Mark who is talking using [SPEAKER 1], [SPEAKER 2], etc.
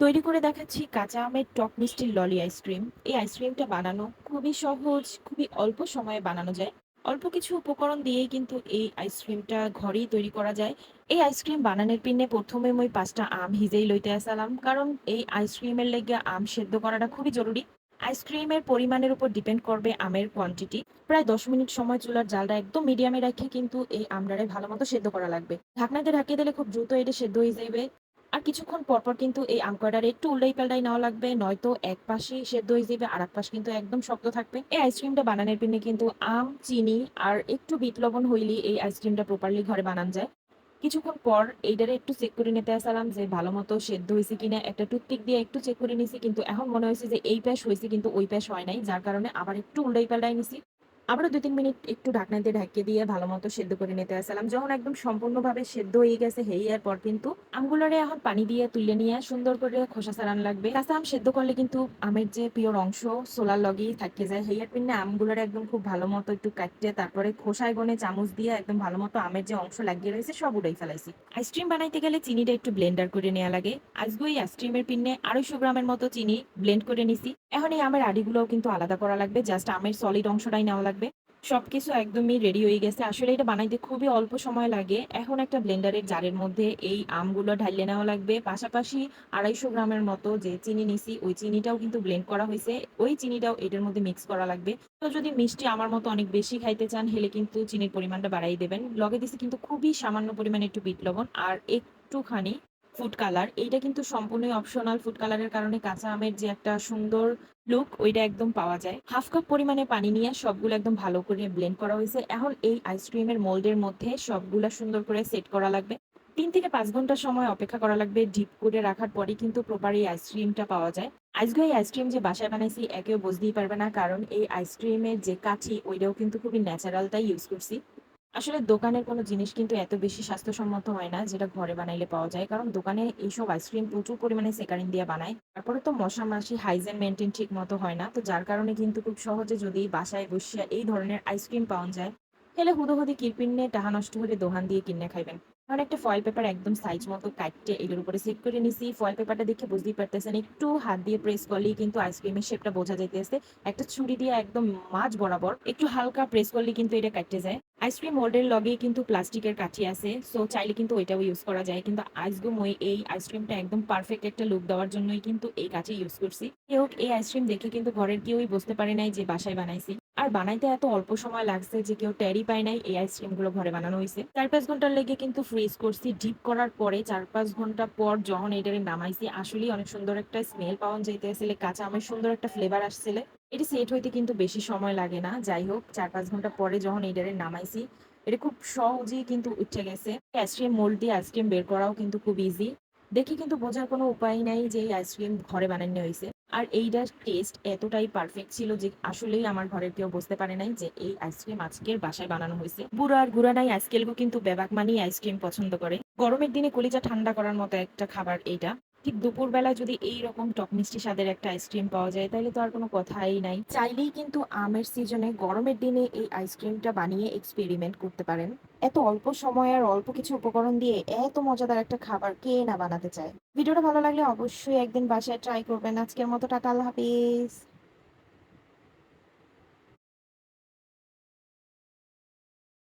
[SPEAKER 1] তৈরি করে দেখাচ্ছি কাঁচা আমের টক মিষ্টির ললি আইসক্রিম। এই আইসক্রিমটা বানানো খুবই সহজ, খুবই অল্প সময়ে বানানো যায়। অল্প কিছু উপকরণ দিয়েই কিন্তু এই আইসক্রিমটা ঘরেই তৈরি করা যায়। এই আইসক্রিম বানানোর পিনে প্রথমে মই পাঁচটা আম হিজেই লইতে আসালাম, কারণ এই আইসক্রিমের লেগে আম সেদ্ধ করাটা খুবই জরুরি। আইসক্রিমের পরিমাণের উপর ডিপেন্ড করবে আমের কোয়ান্টিটি প্রায় দশ মিনিট সময় চুলার জালটা একদম মিডিয়ামে রাখে কিন্তু এই আমডারে ভালো মতো সেদ্ধ করা লাগবে। ঢাকনাতে ঢাকিয়ে দিলে খুব দ্রুত এটা সেদ্ধ হয়ে যাবে আর কিছুক্ষণ পরপর কিন্তু এই আম কয়টার একটু উল্টাই পাল্টাই নেওয়া লাগবে, নয়তো এক পাশে সেদ্ধ হয়ে যাবে, আর এক পাশ কিন্তু একদম শক্ত থাকবে। এই আইসক্রিমটা বানানোর পিনে কিন্তু আম, চিনি আর একটু বিট লবণ হইলে এই আইসক্রিমটা প্রপারলি ঘরে বানান যায়। কিছুক্ষণ পর এইটারে একটু চেক করে নিতে আসলাম যে ভালো মতো সেদ্ধ হয়েছে কিনা। একটা টুথপিক দিয়ে একটু চেক করে নিছি, কিন্তু এখন মনে হয়েছে যে এই প্যাশ হয়েছে, কিন্তু ওই প্যাশ হয় নাই, যার কারণে আবার একটু উল্টাই পাল্টাই নিছি। আবারও দু তিন মিনিট একটু ঢাকনা দিয়ে ঢাকিয়ে দিয়ে ভালো মতো সেদ্ধ করে নিতে আসলাম। যখন একদম সম্পূর্ণভাবে সেদ্ধ হয়ে গেছে হেয়ার পর কিন্তু আমগুলোরে এখন পানি দিয়ে তুলে নিয়ে সুন্দর করে খোসা সারান লাগবে। কাঁচা আম সেদ্ধ করলে কিন্তু আমের যে পিওর অংশ সোলার লগেই থাকে যায়। হেয়ার পিনে আমগুলোরে একদম খুব ভালো মতো একটু কাটতে, তারপরে খোসায় গনে চামচ দিয়ে একদম ভালো মতো আমের যে অংশ লাগিয়ে রয়েছে সব উড়াই ফেলাইছি। আইসক্রিম বানাইতে গেলে চিনিটা একটু ব্লেন্ডার করে নেওয়া লাগে। আজকে এই আইসক্রিমের পিনে আড়াইশো গ্রামের মতো চিনি ব্লেন্ড করে নিছি। এখন এই আমের আড়িগুলোও কিন্তু আলাদা করা লাগবে জাস্ট আমের সলিড অংশটাই নেওয়া লাগবে। সবকিছু একদমই রেডি হয়ে গেছে। আসলে এটা বানাইতে খুবই অল্প সময় লাগে। এখন একটা ব্লেন্ডারের জারের মধ্যে এই আমগুলো ঢালিয়ে নেওয়া লাগবে। পাশাপাশি আড়াইশো গ্রামের মতো যে চিনি নিছি, ওই চিনিটাও কিন্তু ব্লেন্ড করা হয়েছে। ওই চিনিটাও এটার মধ্যে মিক্স করা লাগবে। তো যদি মিষ্টি আমার মতো অনেক বেশি খাইতে চান, হেলে কিন্তু চিনির পরিমাণটা বাড়াই দেবেন। লগে দিছি কিন্তু খুবই সামান্য পরিমাণে একটু বিট লবণ আর একটুখানি ফুড কালার এইটা কিন্তু সম্পূর্ণই অপশনাল ফুড কালারের কারণে কাঁচা আমের যে একটা সুন্দর লুক ওইটা একদম পাওয়া যায়। হাফ কাপ পরিমাণে পানি নিয়ে সবগুলো একদম ভালো করে ব্লেন্ড করা হয়েছে। এখন এই আইসক্রিমের মোল্ডের মধ্যে সবগুলা সুন্দর করে সেট করা লাগবে। তিন থেকে পাঁচ ঘণ্টা সময় অপেক্ষা করা লাগবে ডিপ করে রাখার পরে কিন্তু প্রপার এই আইসক্রিমটা পাওয়া যায়। আজকে এই আইসক্রিম যে বাসায় বানাইছি, একেও বুঝতেই পারবে না, কারণ এই আইসক্রিমের যে কাঠি, ওইটাও কিন্তু খুবই ন্যাচারালটাই ইউজ করছি। আসলে দোকানের কোনো জিনিস কিন্তু এত বেশি স্বাস্থ্যসম্মত হয় না, যেটা ঘরে বানাইলে পাওয়া যায়। কারণ দোকানে এইসব আইসক্রিম প্রচুর পরিমাণে সেকারিন দিয়ে বানায়। তারপরে তো মশা মাসি হাইজেন মেনটেন ঠিক মতো হয় না। তো যার কারণে কিন্তু খুব সহজে যদি বাসায় বসিয়া এই ধরনের আইসক্রিম পাওয়া যায়, তাহলে হুদোহুদি কিরপিনে টাহা নষ্ট হলে দোকান দিয়ে কিনে খাইবেন। কারণ একটা ফয়েল পেপার একদম সাইজ মতো কাটতে এগুলোর উপরে সেট করে নিছি। ফয়েল পেপারটা দেখে বুঝতেই পারতেছেন, একটু হাত দিয়ে প্রেস করলেই কিন্তু আইসক্রিমের শেপটা বোঝা যাইতেছে। একটা ছুরি দিয়ে একদম মাঝ বরাবর একটু হালকা প্রেস করলে কিন্তু এটা কাটতে যায়। আইসক্রিম মোল্ডের লগে কিন্তু প্লাস্টিকের কাঠি আছে সো চাইলে কিন্তু ওইটাও ইউজ করা যায়। কিন্তু আজকে মই এই আইসক্রিমটা একদম পারফেক্ট একটা লুক দেওয়ার জন্যই কিন্তু এই কাঠি ইউজ করছি। কেউ এই আইসক্রিম দেখে কিন্তু ঘরের কেউই বুঝতে পারে নাই যে বাসায় বানাইছি। আর বানাইতে এত অল্প সময় লাগছে যে কেউ ট্যারি পায় নাই এই আইসক্রিমগুলো ঘরে বানানো হয়েছে চার পাঁচ ঘণ্টার লেগে কিন্তু ফ্রিজ করছি। ডিপ করার পরে চার পাঁচ ঘণ্টা পর যখন এটারে নামাইছি, আসলেই অনেক সুন্দর একটা স্মেল পাওয়া যাইতে আসলে কাঁচা আমের সুন্দর একটা ফ্লেভার আসছিলে। এটি সেট হইতে কিন্তু বেশি সময় লাগে না। যাই হোক, চার পাঁচ ঘণ্টা পরে যখন এটারে নামাইছি, এটা খুব সহজেই কিন্তু উঠে গেছে। আইসক্রিম মোল্ড দিয়ে আইসক্রিম বের করাও কিন্তু খুব ইজি দেখি কিন্তু বোঝার কোনো উপায় নাই যে এই আইসক্রিম ঘরে বানানো হয়েছে আর এইটার টেস্ট এতটাই পারফেক্ট ছিল যে আসলেই আমার ঘরের কেউ বুঝতে পারে নাই যে এই আইসক্রিম আজকের বাসায় বানানো হয়েছে। বুড়ো আর বুড়া নাই আইসক্রিমও কিন্তু বেবাক মানেই আইসক্রিম পছন্দ করে। গরমের দিনে কলিজা ঠান্ডা করার মতো একটা খাবার এইটা। ঠিক দুপুরবেলা যদি এই রকম টক মিষ্টি স্বাদের একটা আইসক্রিম পাওয়া যায়, তাহলে তো আর কোনো কথাই নাই। চাইলেই কিন্তু আমের সিজনে গরমের দিনে এই আইসক্রিমটা বানিয়ে এক্সপেরিমেন্ট করতে পারেন। এত অল্প সময় আর অল্প কিছু উপকরণ দিয়ে এত মজাদার একটা খাবার কে না বানাতে চায়? ভিডিওটা ভালো লাগলে অবশ্যই একদিন বাসায় ট্রাই করবেন। আজকের মতো টাটা, আল্লাহ হাফিজ।